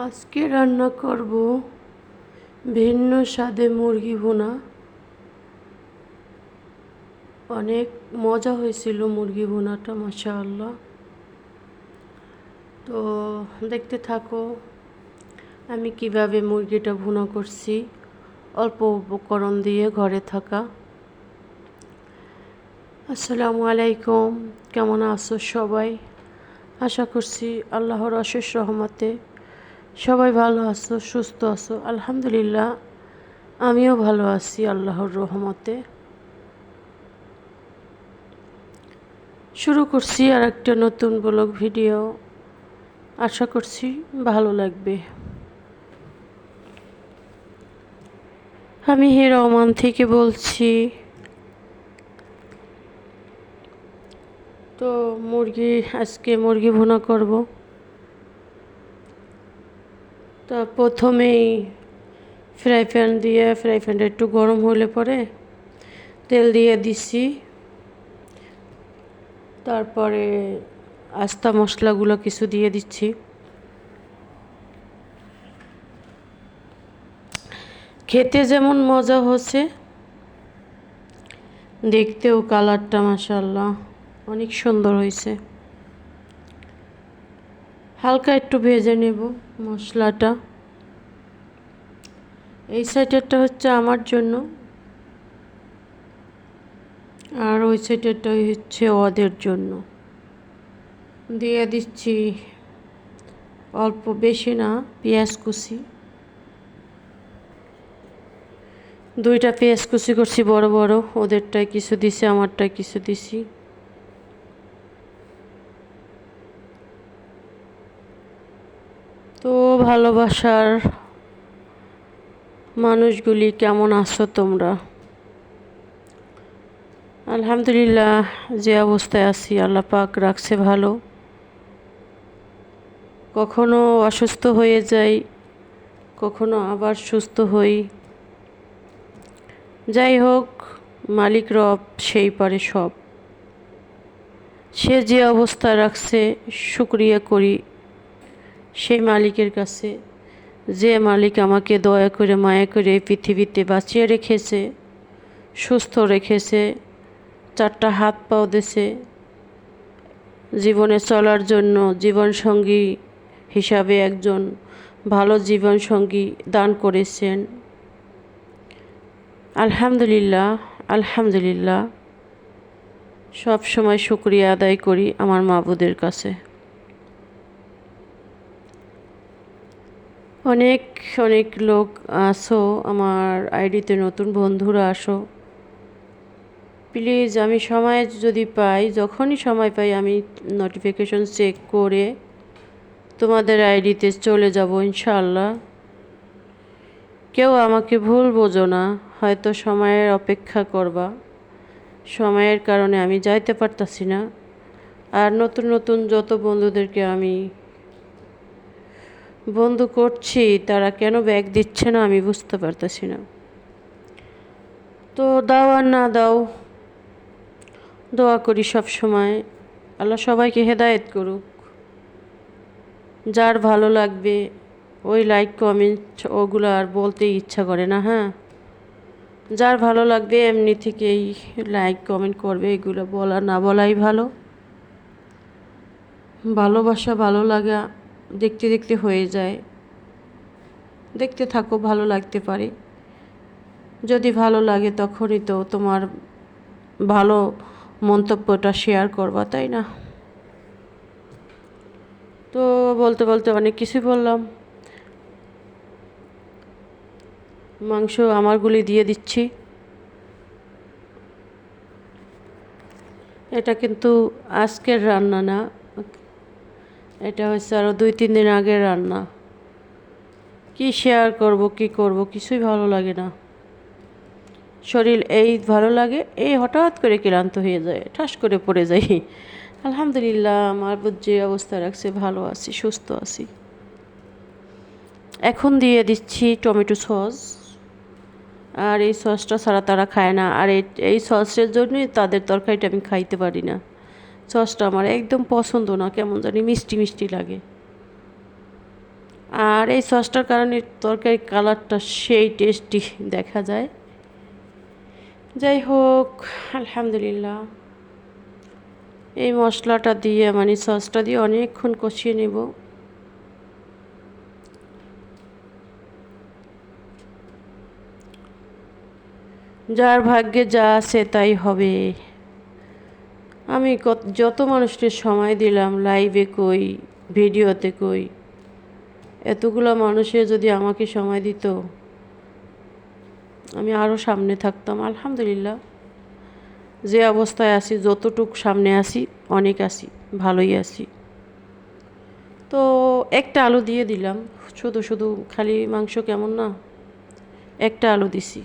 আজকে রান্না করব ভিন্ন স্বাদে মুরগি ভুনা। অনেক মজা হয়েছিল মুরগি ভুনাটা, মাশাআল্লাহ। তো দেখতে থাকো আমি কীভাবে মুরগিটা ভুনা করছি। অল্প উপকরণ দিয়ে ঘরে থাকা। আসসালামু আলাইকুম, কেমন আছো সবাই? আশা করছি আল্লাহর অশেষ রহমতে সবাই ভালো আছো, সুস্থ আছো? আলহামদুলিল্লাহ, আমিও ভালো আছি আল্লাহর রহমতে। শুরু করছি আর একটা নতুন ব্লগ ভিডিও। আশা করছি ভালো লাগবে। আমি হে রহমান থেকে বলছি, তো মুরগি, আজকে মুরগি ভুনা করব। তা প্রথমেই ফ্রাই প্যান দিয়ে, ফ্রাই প্যানটা একটু গরম হলে পরে তেল দিয়ে দিছি তারপরে আস্তা মশলাগুলো কিছু দিয়ে দিচ্ছি। খেতে যেমন মজা হচ্ছে, দেখতেও কালারটা মাসাল্লাহ অনেক সুন্দর হয়েছে। হালকা একটু ভেজে নেব মশলাটা। এই সাইডেরটা হচ্ছে আমার জন্য। আর ওই সাইডেরটা হচ্ছে ওদের জন্য। দিয়ে দিচ্ছি অল্প বেশি না, পেঁয়াজ কুচি। দুইটা পেঁয়াজ কুচি করছি বড় বড় ওদেরটায় কিছু দিছি আমারটায় কিছু দিছি তো ভালোবাসার মানুষগুলি কেমন আছো তোমরা? আলহামদুলিল্লাহ, যে অবস্থায় আছি আল্লাহ পাক রাখছে ভালো। কখনো অসুস্থ হয়ে যাই, কখনো আবার সুস্থ হই। যাই হোক, মালিক রব সেই পারে সব। সে যে অবস্থা রাখছে, শুক্রিয়া করি। সেই মালিকের কাছে, যে মালিক আমাকে দয়া করে, মায়া করে এই পৃথিবীতে বাঁচিয়ে রেখেছে, সুস্থ রেখেছে, চারটা হাত পাও দেছে জীবনে চলার জন্য জীবনসঙ্গী হিসাবে একজন ভালো জীবনসঙ্গী দান করেছেন। আলহামদুলিল্লাহ আলহামদুলিল্লাহ। সব সময় শুক্রিয়া আদায় করি আমার মাবুদের কাছে। অনেক অনেক লোক আসো, আমার আইডিতে নতুন বন্ধুরা আসো। প্লিজ, আমি সময় যদি পাই, যখনই সময় পাই, আমি নোটিফিকেশন চেক করে তোমাদের আইডিতে চলে যাব ইনশাল্লাহ কেউ আমাকে ভুল বোঝো না, হয়তো সময়ের অপেক্ষা করবা। সময়ের কারণে আমি যাইতে পারতাছি না। আর নতুন নতুন যত বন্ধুদেরকে আমি বন্ধু করছি, তারা কেন ব্যাগ দিচ্ছে না আমি বুঝতে পারতেছি না। তো দাও আর না দাও, দোয়া করি সব সময়। আল্লাহ সবাইকে হেদায়েত করুক। যার ভালো লাগবে, ওই লাইক কমেন্ট ওগুলো আর বলতে ইচ্ছা করে না হ্যাঁ? যার ভালো লাগবে এমনি থেকেই লাইক কমেন্ট করবে, এগুলো বলা না বলাই ভালো। ভালোবাসা ভালো লাগা দেখতে দেখতে হয়ে যায়। দেখতে থাকো, ভালো লাগতে পারে। যদি ভালো লাগে তখনই তো তোমার ভালো মন্তব্যটা শেয়ার করবা, তাই না? তো বলতে বলতে অনেক কিছু বললাম। মাংস আমারগুলি দিয়ে দিচ্ছি। এটা কিন্তু আজকের রান্না না। এটা হচ্ছে আরও দুই, তিন দিন আগের রান্না। কি শেয়ার করব, কি করব, কিছুই ভালো লাগে না। শরীর এই ভালো লাগে, এই হঠাৎ করে ক্লান্ত হয়ে যায়, ঠাস করে পড়ে যাই। আলহামদুলিল্লাহ, আমার যে অবস্থা রাখছে, ভালো আছি, সুস্থ আছি। এখন দিয়ে দিচ্ছি টমেটো সস। আর এই সসটা ছাড়া তারা খায় না। আর এই সসের জন্যই তাদের তরকারিটা আমি খাইতে পারি না। সসটা আমার একদম পছন্দ না, কেমন জানি মিষ্টি মিষ্টি লাগে। আর এই সসটার কারণে তরকারি কালারটা সেই টেস্টি দেখা যায়। যাই হোক, আলহামদুলিল্লাহ। এই মশলাটা দিয়ে মানে সসটা দিয়ে অনেকক্ষণ কষিয়ে নেব। যার ভাগ্যে যা আছে তাই হবে। আমি যত মানুষকে সময় দিলাম লাইভে কই ভিডিওতে কই, এতগুলো মানুষে যদি আমাকে সময় দিত, আমি আরও সামনে থাকতাম, আলহামদুলিল্লাহ। যে অবস্থায় আছি, যতটুক সামনে আছি, অনেক আছি, ভালোই আছি। তো একটা আলু দিয়ে দিলাম, শুধু শুধু, খালি মাংস কেমন না? একটা আলু দিছি।